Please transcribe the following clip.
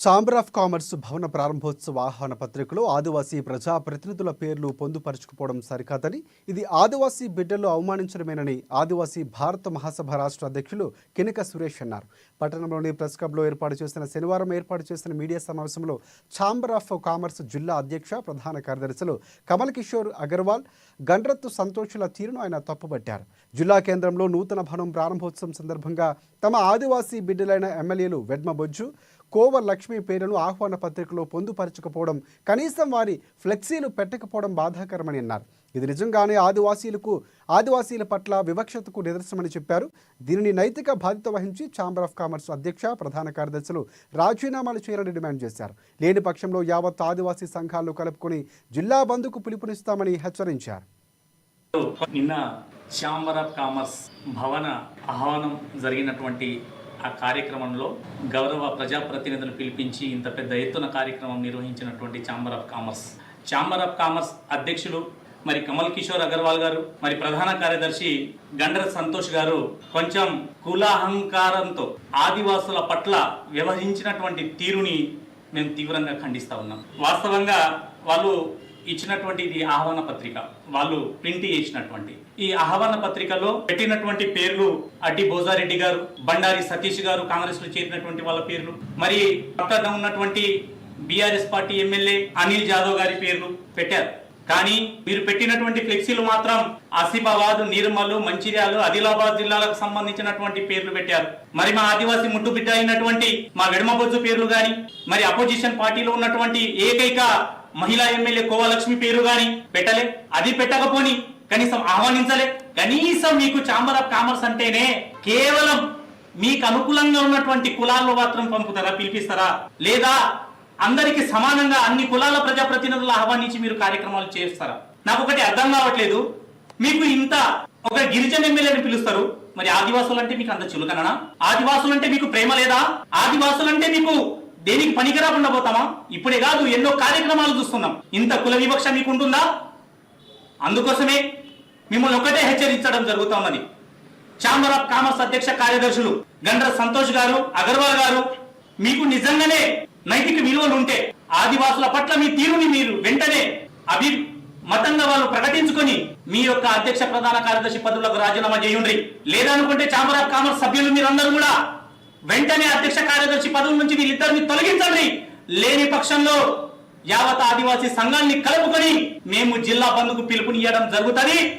Chamber of commerce భవన ప్రారంభోత్సవ ఆహ్వాన పత్రికలో ఆదివాసీ ప్రజా ప్రతినిధుల పేర్లు పొందుపరుచుకుపోవడం సరికాదని ఇది ఆదివాసీ బిడ్డలు అవమానించడమేనని ఆదివాసీ భారత మహాసభ రాష్ట్ర అధ్యక్షులు కినక సురేష్ అన్నారు. పట్టణంలోని ప్రెస్ క్లబ్లో ఏర్పాటు చేసిన శనివారం ఏర్పాటు చేసిన మీడియా సమావేశంలో ఛాంబర్ ఆఫ్ కామర్స్ జిల్లా అధ్యక్ష ప్రధాన కార్యదర్శులు కమల్ కిషోర్ అగర్వాల్ గండ్రత్తు సంతోషుల తీరును ఆయన తప్పుపట్టారు. జిల్లా కేంద్రంలో నూతన భవనం ప్రారంభోత్సవం సందర్భంగా తమ ఆదివాసీ బిడ్డలైన ఎమ్మెల్యేలు వెడ్మ బొజ్జు కోవ లక్ష్మి పేరును ఆహ్వాన పత్రికలో పొందుపరచకపోవడం కనీసం వారి ఫ్లెక్సీలు పెట్టకపోవడం బాధాకరమని అన్నారు. ఇది నిజంగానే ఆదివాసీలకు ఆదివాసీల పట్ల వివక్షతకు నిదర్శనమని చెప్పారు. దీనిని నైతిక బాధ్యత వహించి ఛాంబర్ ఆఫ్ కామర్స్ అధ్యక్ష ప్రధాన కార్యదర్శులు రాజీనామాలు చేయాలని డిమాండ్ చేశారు. లేని పక్షంలో యావత్ ఆదివాసీ సంఘాలను కలుపుకొని జిల్లా బంద్కు పిలుపునిస్తామని హెచ్చరించారు. నిన్న ఛాంబర్ ఆఫ్ కామర్స్ భవన ఆహ్వానం జరిగినటువంటి ఆ కార్యక్రమంలో గౌరవ ప్రజాప్రతినిధులు పిలిపించి ఇంత పెద్ద ఎత్తున కార్యక్రమం నిర్వహించినటువంటి chamber of commerce. Chamber of commerce అధ్యక్షులు మరి కమల్ కిషోర్ అగర్వాల్ గారు మరి ప్రధాన కార్యదర్శి గండ్ర సంతోష్ గారు కొంచెం కులాహంకారంతో ఆదివాసుల పట్ల వ్యవహరించినటువంటి తీరుని మేము తీవ్రంగా ఖండిస్తా ఉన్నాం. వాస్తవంగా వాళ్ళు ఇచ్చినటువంటి ఇది ఆహ్వాన పత్రిక. వాళ్ళు ప్రింట్ చేసినటువంటి. ఈ ఆహ్వాన పత్రికలో పెట్టినటువంటి పేర్లు అడ్డి భోజారెడ్డి గారు బండారి సతీష్ గారు కాంగ్రెస్లో చేరినటువంటి వాళ్ళ పేర్లు మరి పక్కన ఉన్నటువంటి BRS party MLA Anil Jadhav గారి పేర్లు పెట్టారు. కానీ మీరు పెట్టినటువంటి ఫ్లెక్సీలు మాత్రం ఆసిఫాబాద్ నిర్మల్ మంచిర్యాలు ఆదిలాబాద్ జిల్లాలకు సంబంధించినటువంటి పేర్లు పెట్టారు. మరి మా ఆదివాసీ ముట్టు బిడ్డ అయినటువంటి మా వెడమబొజ్జు పేర్లు గాని మరి అపోజిషన్ పార్టీలో ఉన్నటువంటి ఏకైక మహిళా ఎమ్మెల్యే కోవలక్ష్మి పేరు గాని పెట్టలే. అది పెట్టకపోని కనీసం ఆహ్వానించలే. కనీసం మీకు ఛాంబర్ ఆఫ్ కామర్స్ అంటేనే కేవలం మీకు అనుకూలంగా ఉన్నటువంటి కులాల్లో మాత్రం పంపుతారా పిలిపిస్తారా? లేదా అందరికి సమానంగా అన్ని కులాల ప్రజాప్రతినిధులు ఆహ్వానించి మీరు కార్యక్రమాలు చేస్తారా? నాకు ఒకటి అర్థం కావట్లేదు. మీకు ఇంత ఒక గిరిజన ఎమ్మెల్యేని పిలుస్తారు. మరి ఆదివాసులు అంటే మీకు అంత చులకననా? ఆదివాసులు అంటే మీకు ప్రేమ లేదా? ఆదివాసులు అంటే మీకు దేనికి పనికిరాకుండా పోతామా? ఇప్పుడే కాదు ఎన్నో కార్యక్రమాలు చూస్తున్నాం. ఇంత కుల వివక్ష మీకు ఉంటుందా అందుకోసమే మిమ్మల్ని ఒకటే హెచ్చరించడం జరుగుతా ఉన్నది ఛాంబర్ ఆఫ్ కామర్స్ అధ్యక్ష కార్యదర్శులు గండ్ర సంతోష్ గారు అగర్వాల్ గారు మీకు నిజంగానే నైతిక విలువలు ఉంటే ఆదివాసుల పట్ల మీ తీరుని మీరు వెంటనే అభి మతంగా వాళ్ళు ప్రకటించుకొని మీ యొక్క అధ్యక్ష ప్రధాన కార్యదర్శి పదవులకు రాజీనామా చేయండి లేదనుకుంటే ఛాంబర్ ఆఫ్ కామర్స్ సభ్యులు మీరందరూ కూడా వెంటనే అధ్యక్ష కార్యదర్శి పదవుల నుంచి వీరిద్దరిని తొలగించండి. లేని పక్షంలో యావత్ ఆదివాసీ సంఘాన్ని కలుపుకొని మేము జిల్లా బంధుకు పిలుపునియడం జరుగుతుంది.